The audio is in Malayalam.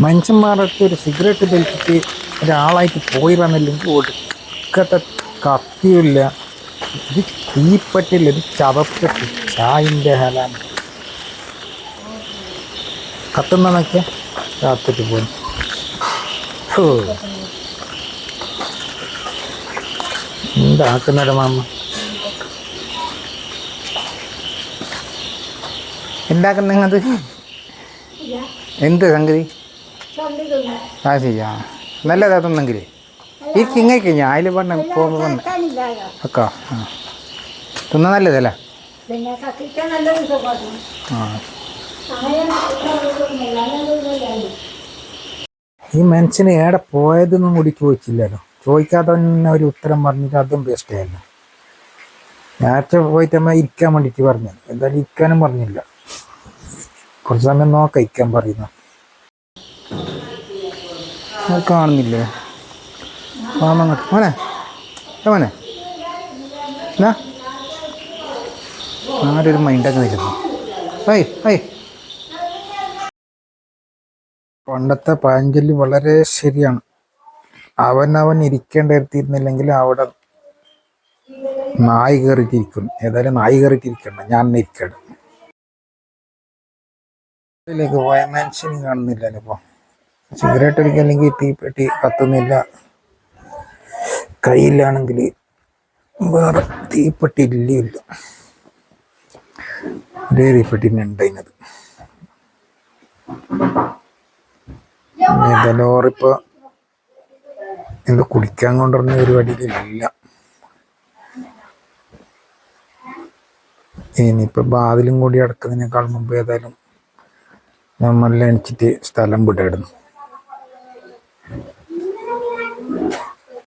മനുഷ്യന്മാരൊക്കെ ഒരു സിഗരറ്റ് വലിച്ചിട്ട് ഒരാളായിട്ട് പോയി വന്നില്ലെങ്കിൽ ഒടുക്കത്തെ കത്തിയില്ല ഇത് തീപ്പറ്റില്ല ഇത് ചതപ്പറ്റി ചായന്റെ ഹലാണ്. കത്തുന്നതൊക്കെ കാത്തിട്ട് പോയി. ഹോ. എന്താക്കുന്നൊരു മാമ? എന്താക്കുന്നത് എന്ത് സംഗതി? ആ ശരിയാ നല്ലതാ തിന്നെങ്കിൽ ഈ കിങ്ങയ്ക്ക് ഞാൻ അതിൽ പറഞ്ഞ പോകുമ്പോൾ വന്ന് അക്കാ ആ. തിന്ന നല്ലതല്ലേ? ആ. ഈ മനുഷ്യന് ഏടെ പോയതൊന്നും കൂടി ചോദിച്ചില്ലല്ലോ. ചോദിക്കാതെ തന്നെ ഒരു ഉത്തരം പറഞ്ഞിട്ട് അതും ബെസ്റ്റ് ആയല്ലോ. നേരത്തെ പോയിട്ട് അമ്മ ഇരിക്കാൻ വേണ്ടിയിട്ട് പറഞ്ഞു എന്തായാലും ഇരിക്കാനും പറഞ്ഞില്ല. കുറച്ച് സമയം നോക്കാം ഇരിക്കാൻ പറയുന്നു കാണുന്നില്ലേ? മാമങ്ങോട്ട് മോനെ. മോനെ. എന്നാ? ആരൊരു മൈൻഡൊക്കെ നിൽക്കുന്നു. ഐ ഐ പണ്ടത്തെ പഴഞ്ചൊല്ലി വളരെ ശരിയാണ്. അവൻ അവൻ ഇരിക്കേണ്ട ഇരിക്കേണ്ടിരുന്നില്ലെങ്കിൽ അവിടെ നായി കയറിയിട്ടിരിക്കും. ഏതായാലും നായി കയറിയിട്ടിരിക്കണ്ട ഞാൻ ഇരിക്കണം ഇതിലേക്ക് മനുഷ്യനും കാണുന്നില്ലല്ലോ ഇപ്പൊ സിഗരറ്റ് അടിക്കല്ലെങ്കിൽ തീപ്പെട്ടി കത്തുന്നില്ല. കയ്യിലാണെങ്കിൽ വേറെ തീപ്പെട്ടി ഇല്ല ഒരേ തീപ്പെട്ടി ഉണ്ട് അതിനത് ലോറിപ്പോ എന്തോ കുടിക്കാൻ കൊണ്ടുവരുന്ന പരിപാടിയിലില്ല ഇനിയിപ്പോ ബാതിലും കൂടി അടക്കുന്നതിനേക്കാൾ മുമ്പ് ഏതായാലും നമ്മളെ എണിച്ചിട്ട് സ്ഥലം വിടായിരുന്നു